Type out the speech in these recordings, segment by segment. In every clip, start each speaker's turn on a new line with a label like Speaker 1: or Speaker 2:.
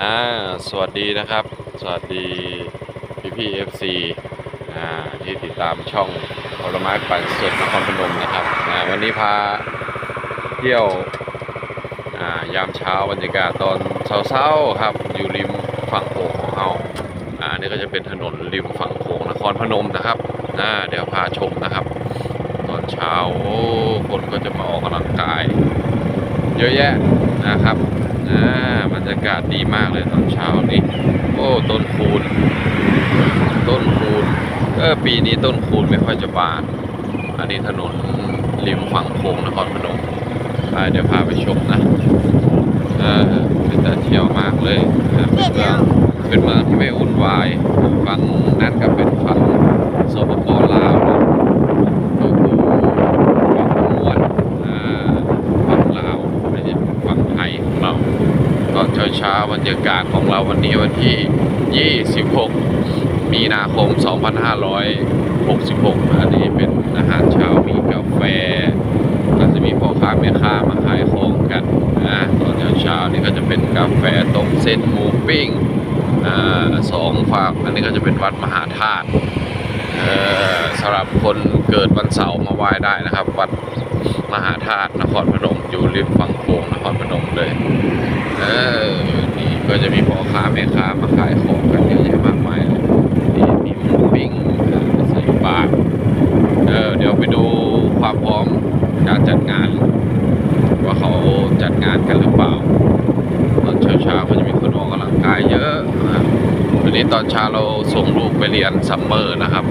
Speaker 1: อ่าสวัสดีนะครับ สวัสดีพี่พี่เอฟซีอ่าที่ติดตามช่องผลไม้ปั่นสดนครพนมนะครับอ่าวันนี้พาเที่ยวอ่ายามเช้าบรรยากาศตอนเช้าๆครับ อยู่ริมฝั่งโขงของเราอ่านี่ก็จะเป็นถนนริมฝั่งโขงนครพนมนะครับอ่าเดี๋ยวพาชมนะครับ ตอนเช้าโอ้คนก็จะมาออกกำลังกาย เยอะแยะนะครับอ่าบ รรยากาศดีมากเลยตอนเช้านี้ โอ้ต้นคูณต้นคูณเออปีนี้ต้นคูณไม่ค่อยจะบาน อันนี้ถนนริมฝั่งโขงนครพนมอ่าเดี๋ยวพาไปชมนะเออเป็นแต่เที่ยวมากเลยนะเป็นเมืองเป็นเมืองที่ไม่วุ่นวายฝั่งนั้นก็เป็นฝั่งสปปลาวนะก็คือฝั่งมวนอ่าฝั่งลาวไม่ใช่ฝั่งไทยของเรา ต อนเช้าบรรยากาศของเราวันนี้วันที่ 26 มีนาคม 2566 อันนี้เป็นอาหารเช้ามีกาแฟก็จะมีพ่อค้าแม่ค้ามาขายของกันนะตอนเช้าๆนี่ก็จะเป็นกาแฟต้มเส้นหมูปิ้งอ่าสองฝากอันนี้ก็จะเป็นวัดมหาธาตุ สำหรับคนเกิดวันเสาร์มาไหว้ได้นะครับ วัดมหาธาตุนครพนมอยู่ริมฝั่งโขงนครพนมเลยเออนี่ก็จะมีพ่อค้าแม่ค้ามาขายของกันเยอะแยะมากมายเลยนี่มีหมูปิ้งเออใส่บาตรเออเดี๋ยวไปดูความพร้อมการจัดงาน ว่าเขาจัดงานกันหรือเปล่าตอนเช้าๆก็จะมีคนออกกำลังกายเยอะ นี้ตอนเช้าเราส่งลูกไปเรียนซัมเมอร์นะครับ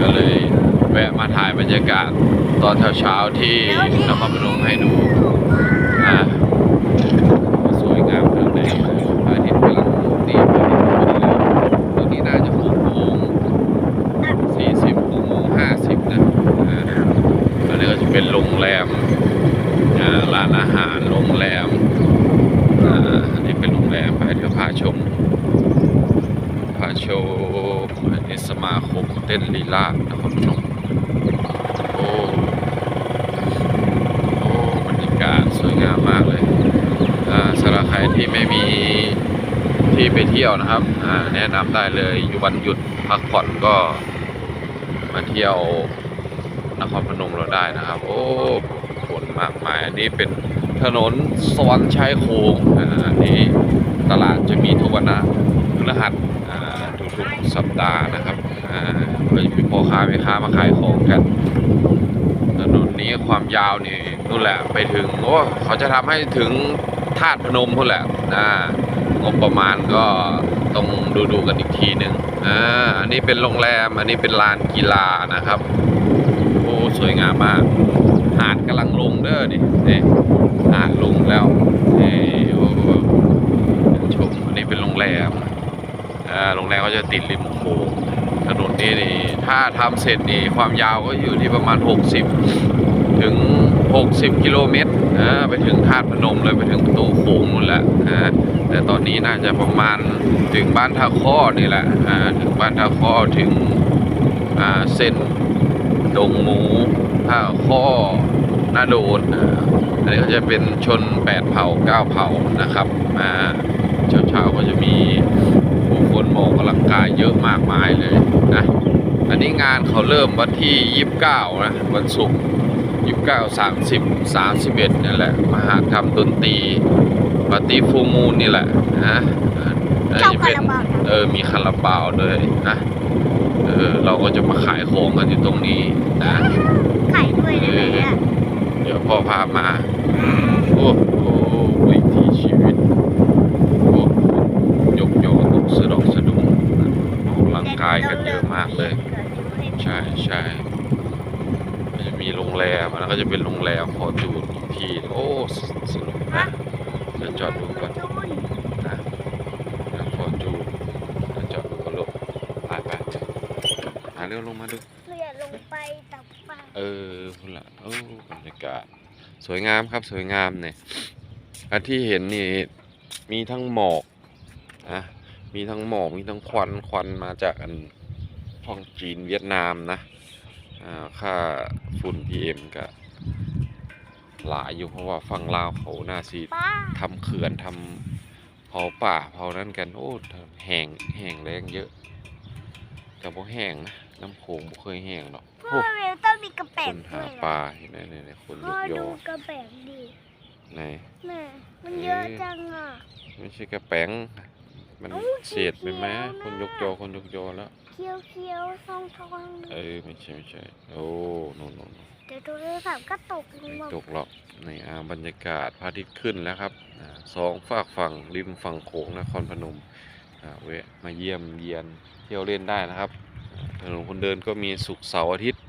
Speaker 1: ก็เลยแวะมาถ่ายบรรยากาศตอนเช้าๆที่นครพนมให้ดูอ่าสวยงามขนาดไหนพระอาทิตย์กำลังดีพระอาทิตย์ขึ้นแล้วตอนนี้น่าจะหกโมงสี่สิบหกโมงห้าสิบนะอ่าอันนี้ก็จะเป็นโรงแรมอ่าร้านอาหารโรงแรมอ่าอันนี้เป็นโรงแรมไปเดี๋ยวพาชม พาชมอันนี้สมาคมเต้นลีลาศนะครพนมโอ้โอ้บรรยากาศสวยงามมากเลยอ่าสำหรับใครที่ไม่มีที่ไปเที่ยวนะครับแนะนำได้เลยอยู่วันหยุดพักผ่อนก็มาเที่ยวนครพนมเราได้นะครับ โอ้คนมากมายอันนี้เป็นถนนสวรรค์ชายโคงอ่าอันนี้ตลาดจะมีทุกวันนะพฤหัสอ่าทุานะครับอ่าก็จะมีพ่อค้าแม่ค้ามาขายของกัน ถนนนี้ความยาวนี่นู่นแหละไปถึงโอ้เขาจะทำให้ถึงธาตุพนมนู่นแหละนะงบประมาณก็ต้องดูดูกันอีกทีหนึ่งอ่าอันนี้เป็นโรงแรม อันนี้เป็นลานกีฬานะครับ โอ้ สวยงามมาก หาดกำลังลงเด้อนี่นี่หาดลงแล้วนี่โอ้ชมอันนี้เป็นโรงแรมอ่าโรงแรมก็ จะติดริมโขงถนนนี้นี่ถ้าทำเสร็จนี่ความยาวก็อยู่ที่ประมาณ 60 ถึง 60 กิโลเมตรอ่าไปถึงธาตุพนมเลยไปถึงประตูโขงนู่นแหละอ่าแต่ตอนนี้น่าจะประมาณถึงบ้านท่าข้อนี่แหละถึงบ้านท่าข้อถึงเส้นดงหมูท่าข้อหน้าโดนอันนี้ก็จะเป็นชน 8 เผ่า 9 เผ่านะครับอ่าเช้าๆก็จะมีานเขาเริ่มวันที่ 29 นะ วันศุกร์29 30 31นี่แหละ มหากรรมดนตรีปาร์ตี้ฟูมูลนี่แหละนะอ่า
Speaker 2: ชอบ
Speaker 1: จะเป็น
Speaker 2: คาราบาวนะ
Speaker 1: เออมีคาราบาวด้วยนะเออเราก็จะมาขายของกันอยู่ตรงนี้นะ
Speaker 2: ไข่ด้วยได้ไหมอะ
Speaker 1: เดี๋ยวพ่อพามาโอ้โหวิถีชีวิตโอ้ยกยอตกสะดอกสะดุ้งออกกำลังกายกันเยอะมากเลย ใช่ใช่ก็จะมีโรงแรมแล้วก็จะเป็นโรงแรมพอจูนอีกทีโอ้สสนุกนะเดี๋ยวจอดดูก่อนนะพอจูนเดี๋ยวจอดดูก่อนลูกไปไปหาเรื่องลงมาดู
Speaker 2: เราอย่าลงไปตับปลา
Speaker 1: เออพุ่นละโอ้บรรยากาศ สวยงามครับสวยงามเนี่ยอันที่เห็นนี่มีทั้งหมอกนะมีทั้งหมอกมีทั้งควันควันมาจากอัน ท้องจีนเวียดนามนะอ่าค่าฝุ่น PM ก็หลายอยู่เพราะว่าฝั่งลาวเขาหน้าซี
Speaker 2: ป้า
Speaker 1: ทำเขื่อนทำาป่าเผานั่นกันโอ้แห้งแห้งแรงเยอะแต่บ่แห้งนะน้ำโขงบ่เคยแห้งหรอก
Speaker 2: พ่อ
Speaker 1: โอ้
Speaker 2: เวลต้องมีกระแป
Speaker 1: ค
Speaker 2: ง
Speaker 1: น
Speaker 2: ด้
Speaker 1: หา
Speaker 2: วย
Speaker 1: ป
Speaker 2: นะ
Speaker 1: ลาเห็นไหมเนี่ยคนย
Speaker 2: พ่อก
Speaker 1: ย
Speaker 2: ดู
Speaker 1: อก
Speaker 2: ระแปงดิ
Speaker 1: ไหน
Speaker 2: แม่มันเยอะจังอะ
Speaker 1: ไม่ใช่กระแป้ง มัน
Speaker 2: เอ้า
Speaker 1: เศษไปไหม
Speaker 2: เขียวๆ
Speaker 1: คน
Speaker 2: นะ
Speaker 1: ยกยอคนยกยอแล้ว
Speaker 2: เคี้ยวเคี้ยวๆทองทอง
Speaker 1: เออไม่ใช่ไม่ใช่โอ้โน่นโน่นโน่น
Speaker 2: เดี๋ยวโทรศัพท์ก็ตกลง
Speaker 1: ไม่
Speaker 2: มา
Speaker 1: ตกหรอกในอ่าบรรยากาศพระอาทิตย์ขึ้นแล้วครับอ่าสองฝากฝั่งริมฝั่งโขงนครพนมอ่าแวะมาเยี่ยมเยียนเที่ยวเล่นได้นะครับอ่าถนนคนเดินก็มีศุกร์เสาร์อาทิตย์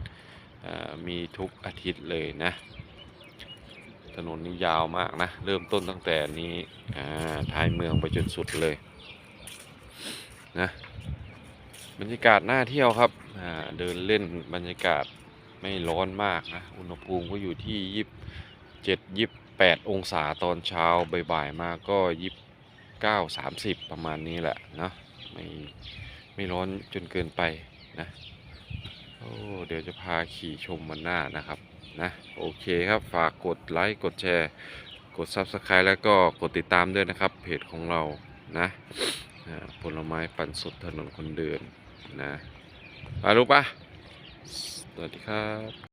Speaker 1: อ่ามีทุกอาทิตย์เลยนะ ถนนนี้ยาวมากนะ เริ่มต้นตั้งแต่นี้อ่าท้ายเมืองไปจนสุดเลย นะบรรยากาศน่าเที่ยวครับเดินเล่นบรรยากาศไม่ร้อนมากนะ อุณหภูมิก็อยู่ที่ยี่สิบเจ็ดยี่แปดองศาตอนเช้าบ่ายๆมาก็ยี่เก้าสามสิบประมาณนี้แหละนะไม่ไม่ร้อนจนเกินไปนะโอ้เดี๋ยวจะพาขี่ชมมันหน้านะครับนะโอเคครับฝากกดไลค์กดแชร์ กด Subscribe แล้วก็กดติดตามด้วยนะครับ เพจของเรานะ นะผลไม้ปั่นสดถนนคนเดินนะไปรู้ปะสวัสดีครับ